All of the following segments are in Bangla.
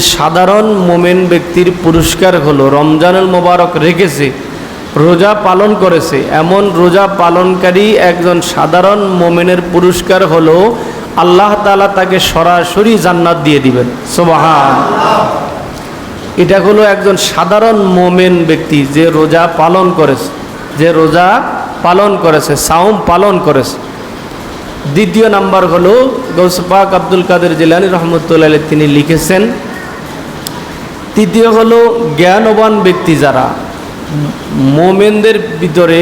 সাধারণ মোমেন ব্যক্তির পুরস্কার হলো, রমজানুল মোবারক রেখেছে, রোজা পালন করেছে। এমন রোজা পালনকারী একজন সাধারণ মোমেনের পুরস্কার হলো, আল্লাহ তালা তাকে সরাসরি জান্নাত দিয়ে দিবেন। সোবাহান। এটা হলো একজন সাধারণ মোমেন ব্যক্তি যে রোজা পালন করেছে, যে রোজা পালন করেছে সাউম পালন করেছে। দ্বিতীয় নাম্বার হলো গৌসপাক আব্দুল কাদের জিলানি রহমতুল্লাহ তিনি লিখেছেন তৃতীয় হলো জ্ঞানবান ব্যক্তি যারা, মোমেনদের ভিতরে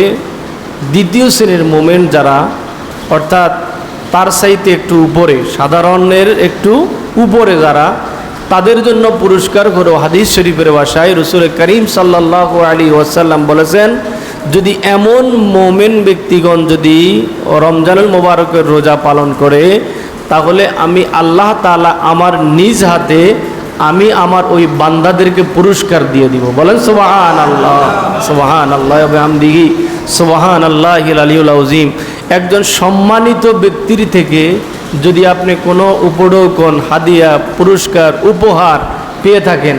দ্বিতীয় শ্রেণির মোমেন যারা, অর্থাৎ তার সাইতে একটু উপরে, সাধারণের একটু উপরে যারা, তাদের জন্য পুরস্কার হলো হাদিস শরীফের ভাষায় রসুল করিম সাল্লাহ আলী ওয়াসাল্লাম বলেছেন, যদি এমন মোমেন ব্যক্তিগণ যদি রমজানুল মোবারকের রোজা পালন করে, তাহলে আমি আল্লাহ তাআলা আমার নিজ হাতে আমি আমার ওই বান্দাদেরকে পুরস্কার দিয়ে দিব। বলেন সোবাহান আল্লাহ সোবাহান আল্লাহ আমদিহি সোবাহান আল্লাহ আলিউল আজিম একজন সম্মানিত ব্যক্তির থেকে যদি আপনি কোনো উপঢৌকন, হাদিয়া, পুরস্কার, উপহার পেয়ে থাকেন,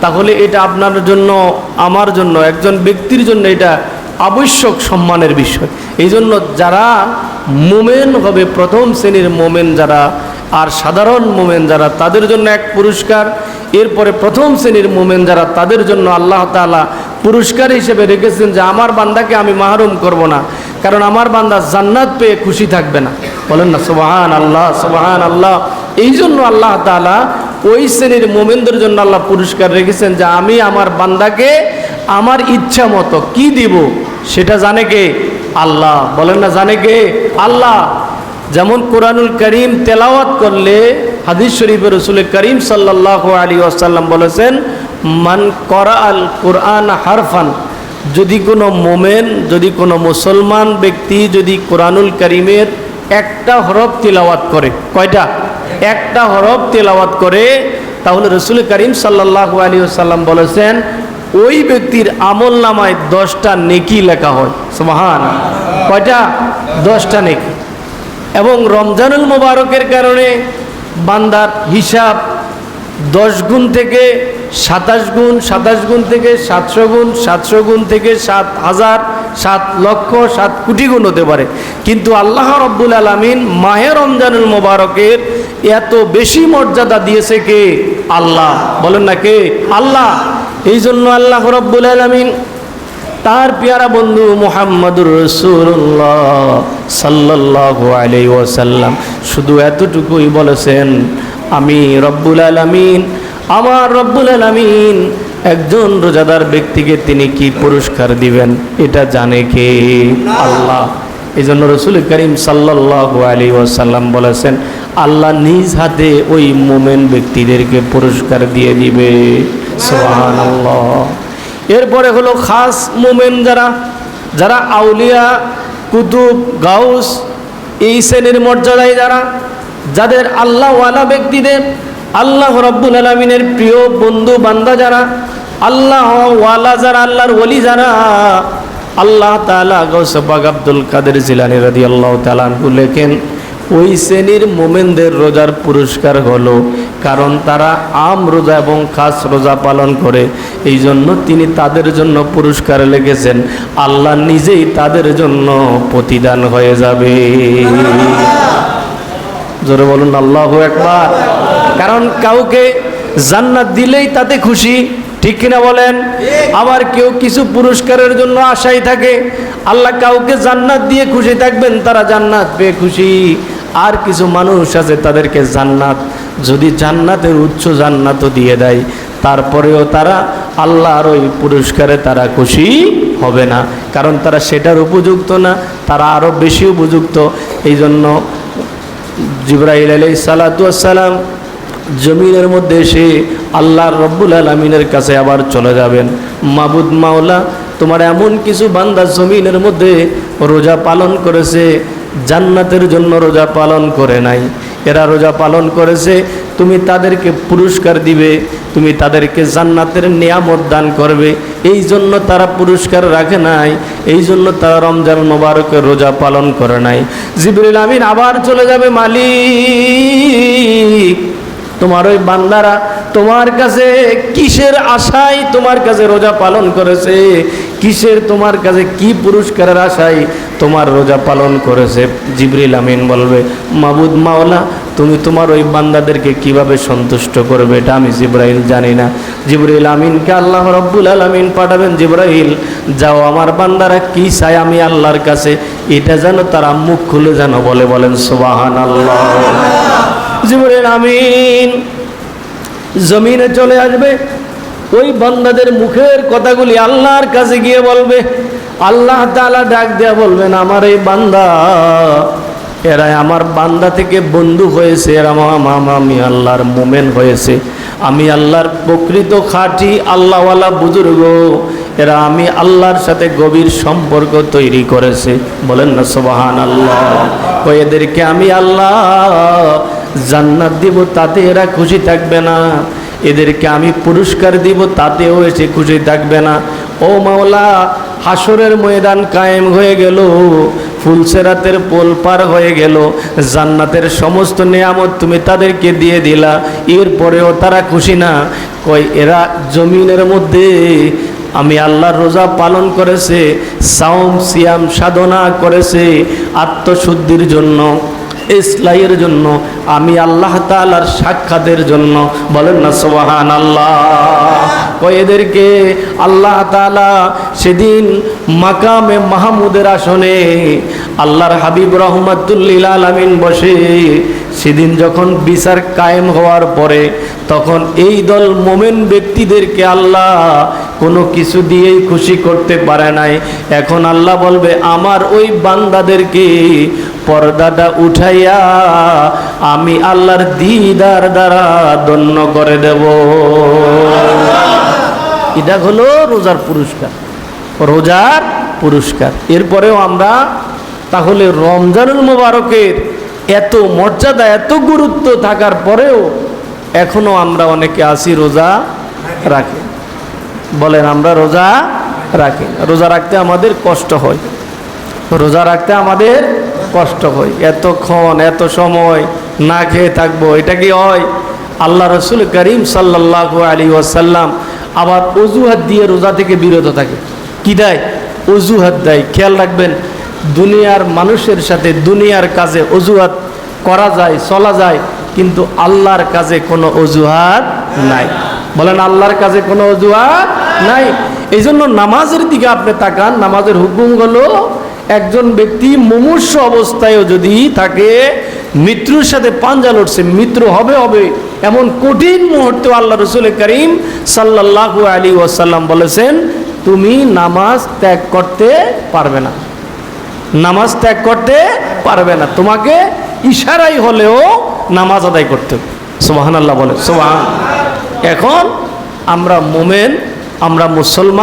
তাহলে এটা আপনার জন্য, আমার জন্য, একজন ব্যক্তির জন্য এটা আবশ্যক সম্মানের বিষয়। এই জন্য যারা মোমেন হবে, প্রথম শ্রেণির মোমেন যারা আর সাধারণ মোমেন যারা, তাদের জন্য এক পুরস্কার। এরপরে প্রথম শ্রেণির মোমেন যারা, তাদের জন্য আল্লাহ তাআলা পুরস্কার হিসেবে রেখেছেন যে, আমার বান্দাকে আমি মাহরুম করব না। কারণ আমার বান্দা জান্নাত পেয়ে খুশি থাকবে না। বলেন না সুবাহান আল্লাহ সুবাহান আল্লাহ এই জন্য আল্লাহ তাআলা ওই শ্রেণির মোমেনদের জন্য আল্লাহ পুরস্কার রেখেছেন যে, আমি আমার বান্দাকে আমার ইচ্ছা মতো কি দিব সেটা জানে কে? আল্লাহ। বলেন না, জানে কে? আল্লাহ। যেমন কোরআনুল করিম তেলাওয়াত করলে হাদিস শরীফের রসুল করিম সাল্লাহ আলী আসাল্লাম বলেছেন, মান করা আল কোরআন হারফান যদি কোনো মোমেন, যদি কোনো মুসলমান ব্যক্তি যদি কোরআনুল করিমের একটা হরফ তেলাওয়াত করে, কয়টা? একটা হরফ তেলাওয়াত করে, তাহলে রসুল করিম সাল্লাহ আলী আসাল্লাম বলেছেন, ওই ব্যক্তির আমল নামায় দশটা নেকি লেখা হয়। সমাহান কয়টা? দশটা নেকি। এবং রমজানুল মোবারকের কারণে বান্দার হিসাব দশ গুণ থেকে সাতাশ গুণ সাতাশ গুণ থেকে সাতশো গুণ সাতশো গুণ থেকে সাত হাজার, সাত লক্ষ, সাত কোটি গুণ হতে পারে। কিন্তু আল্লাহ রব্বুল আলমিন মাহে রমজানুল মোবারকের এত বেশি মর্যাদা দিয়েছে কে? আল্লাহ। বলেন না কে? আল্লাহ। এই জন্য আল্লাহ রব্বুল আলমিন তার পেয়ারা বন্ধু মোহাম্মদুর রসুল্লাহ সাল্লাহ আলাই ওয়াসাল্লাম। শুধু এতটুকুই বলেছেন, আমি রব্বুল আলমিন, আমার রব্বুল আলমিন, একজন রোজাদার ব্যক্তিকে তিনি কি পুরস্কার দিবেন? এটা জানে কে? আল্লাহ। এই জন্য রসুল করিম সাল্লাহ আলী ওয়াসাল্লাম বলেছেন, আল্লাহ নিজ হাতে ওই মোমেন ব্যক্তিদেরকে পুরস্কার দিয়ে দিবে। সোহান আল্লাহ এরপরে হলো খাস মোমেন যারা যারা আউলিয়া, কুতুব, গাউস, এই শ্রেণির মর্যাদায় যারা, যাদের আল্লাহওয়ালা ব্যক্তিদের, আল্লাহ রব্বুল আলমিনের প্রিয় বন্ধু, বান্দা যারা আল্লাহ ওয়ালা যারা, আল্লাহর ওলি যারা, আল্লাহ তালা গৌসবাগ আব্দুল কাদের জিলানি রদি আল্লাহ তালানহু লেখেন ওই শ্রেণির মোমেনদের রোজার পুরস্কার হলো, কারণ তারা আম রোজা এবং খাস রোজা পালন করে। এই জন্য তিনি তাদের জন্য পুরস্কার লেগেছেন আল্লাহ নিজেই তাদের জন্য প্রতিদান হয়ে যাবে। জোরে বলুন, আল্লাহ একবার কারণ কাউকে জান্নাত দিলেই তাতে খুশি, ঠিক কিনা বলেন? আবার কেউ কিছু পুরস্কারের জন্য আশাই থাকে, আল্লাহ কাউকে জান্নাত দিয়ে খুশি থাকবেন, তারা জান্নাত পেয়ে খুশি। আর কিছু মানুষ আছে তাদেরকে জান্নাত, যদি জান্নাতের উচ্চ জান্নাতও দিয়ে দেয়, তারপরেও তারা আল্লাহর ওই পুরস্কারে তারা খুশি হবে না। কারণ তারা সেটার উপযুক্ত না, তারা আরও বেশি উপযুক্ত। এই জন্য জিব্রাহিল আলাই সালাতাম জমিনের মধ্যে এসে আল্লাহ রব্বুল আলমিনের কাছে আবার চলে যাবেন। মাবুদ মাওলা, তোমার এমন কিছু বান্দা জমিনের মধ্যে রোজা পালন করেছে জান্নাতের জন্য রোজা পালন করে নাই। এরা রোজা পালন করেছে, তুমি তাদেরকে পুরস্কার দিবে, তুমি তাদেরকে জান্নাতের নিয়ামত দান করবে। এই জন্য তারা পুরস্কার রাখে নাই, এই জন্য তারা রমজান মোবারকের রোজা পালন করে নাই। জিবরুল আমিন আবার চলে যাবে মালিক। তোমার ওই বান্দারা তোমার কাছে কিসের আশায় তোমার কাছে রোজা পালন করেছে? কিসের তোমার কাছে কি পুরস্কারের আশায় তোমার রোজা পালন করেছে? জিবরিল আমিন বলবে, মাবুদ মাওলা, তুমি তোমার ওই বান্দাদেরকে কীভাবে সন্তুষ্ট করবে? এটা আমি জিব্রাইল জানি না। জিবরাইল আমিনকে আল্লাহ রব্বুল আলমিন পাঠাবেন, জিব্রাইল, যাও আমার বান্দারা, কি চায় আমি আল্লাহর কাছে? এটা যেন তারা মুখ খুলে যেন বলে বলেন সুবাহান আল্লাহ জিবরাইল আমিন। জমিনে চলে আসবে, ওই বান্দাদের মুখের কথাগুলি আল্লাহর কাছে গিয়ে বলবে। আল্লাহ তাআলা ডাক দেয়া বলবেন, আমার এই বান্দা, এরা আমার বান্দা থেকে বন্ধু হয়েছে, এরা আমি আল্লাহর মোমেন হয়েছে। আমি আল্লাহর প্রকৃত খাঁটি আল্লাহওয়ালা বুজুর্গ, এরা আমি আল্লাহর সাথে গভীর সম্পর্ক তৈরি করেছে। বলেন না সোবাহান আল্লাহ ও এদেরকে আমি আল্লাহ জান্নাত দিব তাতে এরা খুশি থাকবে না। এদেরকে আমি পুরস্কার দিব তাতেও এসে খুশি থাকবে না। ও মাওলা হাসরের ময়দান কায়েম হয়ে গেল, ফুলসেরাতের পোল পার হয়ে গেল, জান্নাতের সমস্ত নিয়ামত তুমি তাদেরকে দিয়ে দিলা, এরপরেও তারা খুশি না। কয়, এরা জমিনের মধ্যে, আমি আল্লাহর রোজা পালন করেছে, সাওম, সিয়াম সাধনা করেছে আত্মশুদ্ধির জন্য। ইসলাইয়ের জন্য, আমি আল্লাহ তালার সাক্ষাতের জন্য। বলেন না সোহান আল্লাহ এদেরকে, আল্লাহ তালা সেদিন মাকামে মাহমুদের আসনে আল্লাহর হাবিব রহমতুল্লিল আলমিন বসে, সেদিন যখন বিচার কায়েম হওয়ার পরে, তখন এই দল মোমেন ব্যক্তিদেরকে আল্লাহ কোনো কিছু দিয়েই খুশি করতে পারে নাই। এখন আল্লাহ বলবে, আমার ওই বান্দাদেরকে পর্দাটা উঠাইয়া আমি আল্লাহর দিদার দ্বারা দন্য করে দেব। এটা হলো রোজার পুরস্কার। রোজার পুরস্কার। এরপরেও আমরা তাহলে রমজানুল মোবারকের এত মর্যাদা, এত গুরুত্ব থাকার পরেও এখনও আমরা অনেকে আসি রোজা রাখি। বলেন, আমরা রোজা রাখি রোজা রাখতে আমাদের কষ্ট হয়। রোজা রাখতে আমাদের কষ্ট হয় এতক্ষণ, এত সময় না খেয়ে থাকব, এটা কি হয়? আল্লাহ রসুল করিম সাল্লাহ আলী ওয়াসাল্লাম আবার অজুহাত দিয়ে রোজা থেকে বিরত থাকে। কি দেয়? অজুহাত দেয়। খেয়াল রাখবেন, দুনিয়ার মানুষের সাথে দুনিয়ার কাজে অজুহাত করা যায়, চলা যায়, কিন্তু আল্লাহর কাজে কোনো অজুহাত নাই। বলেন, আল্লাহর কাজে কোনো অজুহাত নাই। এই জন্য নামাজের দিকে আপনি তাকান, নামাজের হুকুম হলো একজন ব্যক্তি মুমূর্ষ অবস্থায়ও যদি থাকে, মৃত্যুর সাথে পাঞ্জা লড়ছে, মৃত্যু হবে হবে, এমন কঠিন মুহূর্তে আল্লাহ রসুল করিম সাল্লাহু আলী ওয়াসাল্লাম বলেছেন, তুমি নামাজ ত্যাগ করতে পারবে না। নামাজ ত্যাগ করতে পারবে না। তোমাকে ইশারাই হলেও নামাজ আদায় করতে হবে। সোবাহান আল্লাহ বলে সোবাহান। এখন আমরা মোমেন, আমরা মুসলমান।